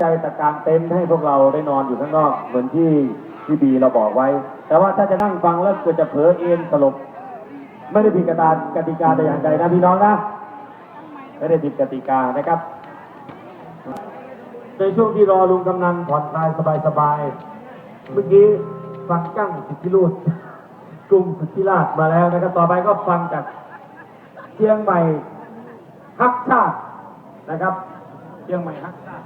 ใจตะกางเต็นท์ให้พวกเราได้นอนอยู่ข้างนอกเหมือนที่พี่บีเราบอกไว้ แต่ว่าถ้าจะนั่งฟังแล้วก็จะเผลอเอ็นสลบไม่ได้ผิดกติกากติกาแต่อย่างใดนะพี่น้องนะไม่ได้ผิดกติกานะครับ ในช่วงที่รอลุงกำนันผ่อนคลายสบายๆเมื่อกี้ฟังกั้งสิทธิรูดกลุ่มสุทธิราชมาแล้วนะครับ ต่อไปก็ฟังจากเชียงใหม่ฮักชาตินะครับ เชียงใหม่ฮักชาติ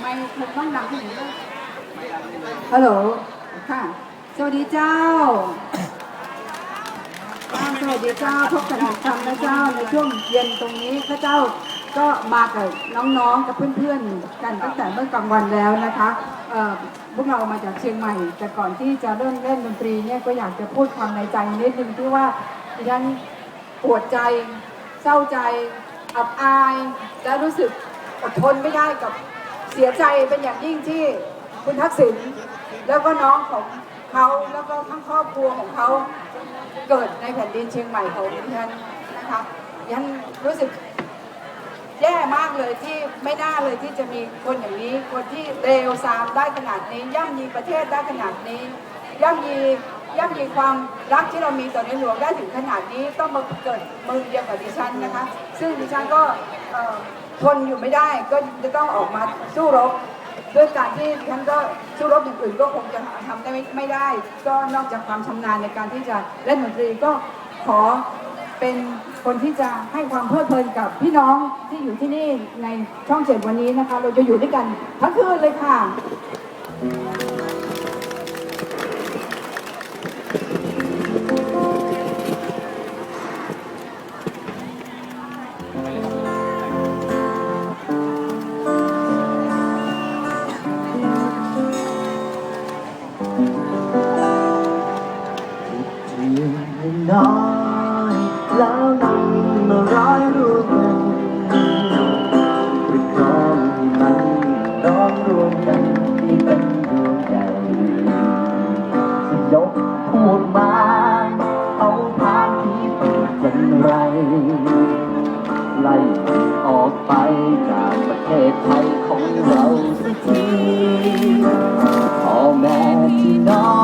ไม่ถูกต้องดังที่ไหนเลยฮัลโหล ค่ะ สวัสดีเจ้าอ่าส วัสดีเจ้าพบกันอีกครั้งนะเจ้าในช่วงเย็นตรงนี้พระเจ้าก็มากับน้องๆกับเพื่อนๆกันตั้งแต่เมื่อกลางวันแล้วนะคะพวกเรามาจากเชียงใหม่ แต่ก่อนที่จะเริ่มเล่นดนตรีเนี่ยก็อยากจะพูดความในใจนิดนึงที่ว่าดิฉันปวดใจเศร้าใจอับอาย และรู้สึกอดทนไม่ได้กับเสียใจเป็นอย่างยิ่งที่คุณทักษิณแล้วก็น้องของเขาแล้วก็ทั้งครอบครัวของเขา เกิดในแผ่นดินเชียงใหม่ของดิฉันนะคะดิฉันรู้สึกแย่มากเลยที่ไม่น่าเลยที่จะมีคนอย่างนี้ คนที่เลวซามได้ขนาดนี้ ย่ำยีประเทศได้ขนาดนี้ ย่ำยีย่ำยีความรักที่เรามีต่อในหลวงได้ถึงขนาดนี้ต้องมาเกิดมือเดียวกับดิฉันนะคะ ซึ่งดิฉันก็ทนอยู่ไม่ได้ก็จะต้องออกมาสู้รบ ด้วยการที่ท่านก็สู้รบอย่างอื่นก็คงจะทำได้ไม่ได้ ก็นอกจากความชำนาญในการที่จะเล่นดนตรีก็ขอเป็นคนที่จะให้ความเพลิดเพลินกับพี่น้องที่อยู่ที่นี่ในช่องเจ็ดวันนี้นะคะ เราจะอยู่ด้วยกันทั้งคืนเลยค่ะ เพียงน้อยแล้วนำมาร้อยรูปหนึ่งปรองมันร้องรวมกันให้เป็นดวงใจจะยกพูดมาเอาทางที่เปิดเป็นไร ไล่ออกไปจากประเทศไทยของเราสักทีพ่อแม่ที่น้อง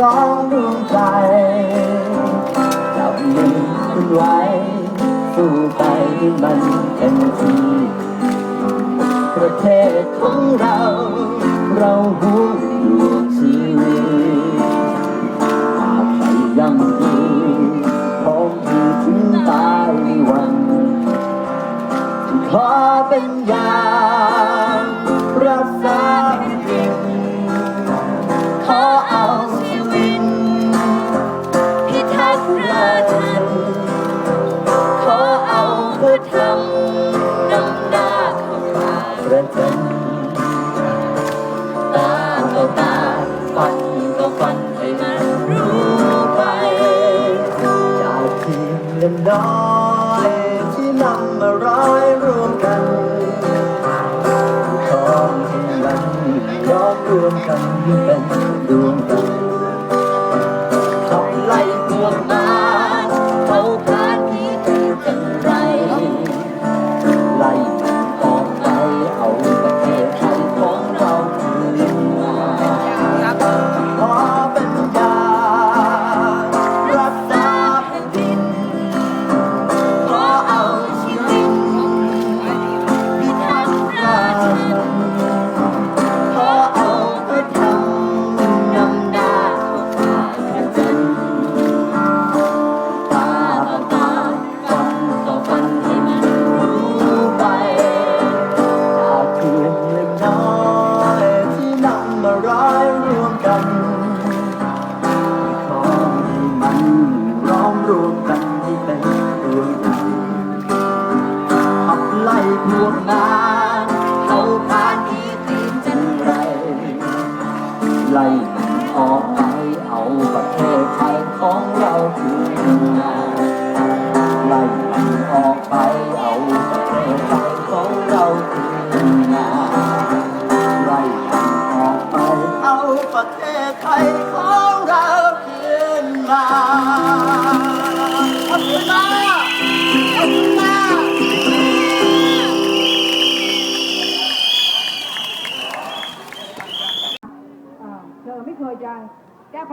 ร้องดวงใจจับมือคุณไว้ สู้ไปมันเต็มที่ประเทศของเรา เราหูอยู่ชีวิตตราบใดยังดีพร้อมอยู่ถึงตายวัน ขอเป็นยา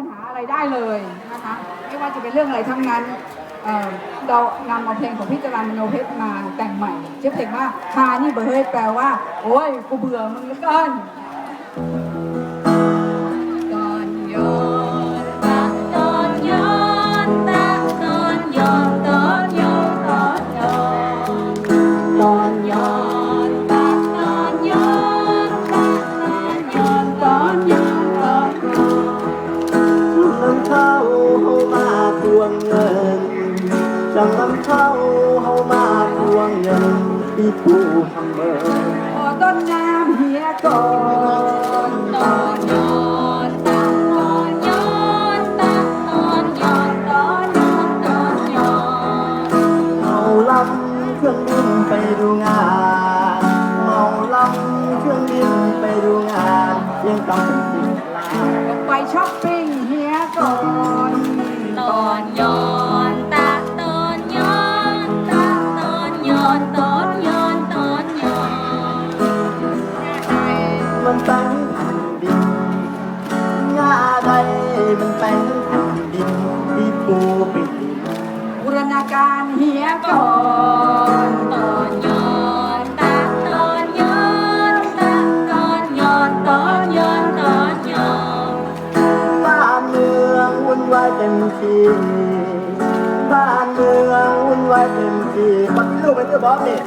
หาอะไรได้เลยนะคะไม่ว่าจะเป็นเรื่องอะไรทั้งนั้นเเรานำเอาเพลงของพี่จรัญมโนเพชรมาแต่งใหม่ชื่อเพลงว่าคานี่เบอร์เฮ้ยแปลว่า โอ้ยกูเบื่อมึงเหลือเกิน จังนำเข้าเฮามาทวงเงินที่ผู้ทำเมินขอต้นน้ำเฮียก่อนตอนย้อนตะก่อนย้อนตะตอนย้อนตอนย้อนตอนย้อนเมาลำเครื่องบินไปดูงานเมาลำเครื่องบินไปดูงานยังต้องเป็นสิบล้านไปช้อปปิ้งานเมืองวุ่นวายเต็มที่บ้านเมืองวุ่นวายเต็มที่ปัดลูกไปเจอบอกนี่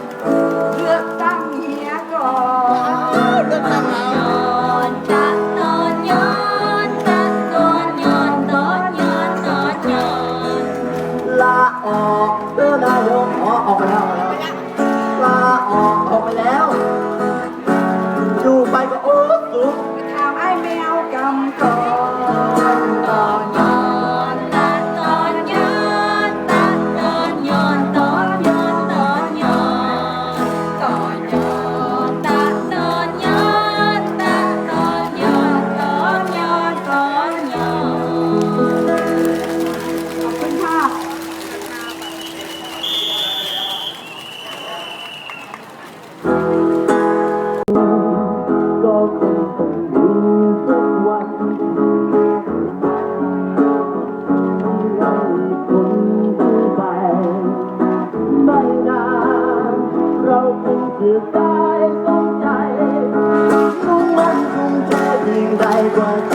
เลือกตั้งเฮียก่อนเลือกตั้งเอา เราคงจะตายสมใจมุ่งมั่นคงจะยิ่งใดกว่า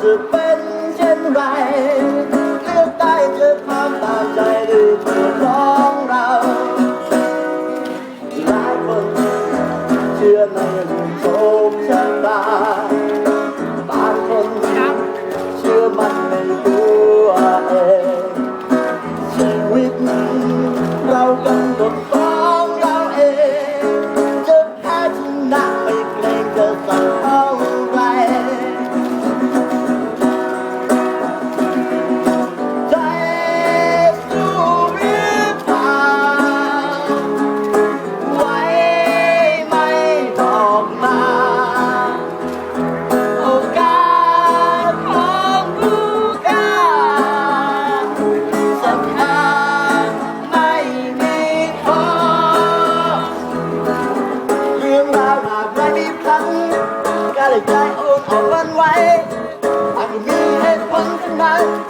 自卑。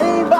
Eva.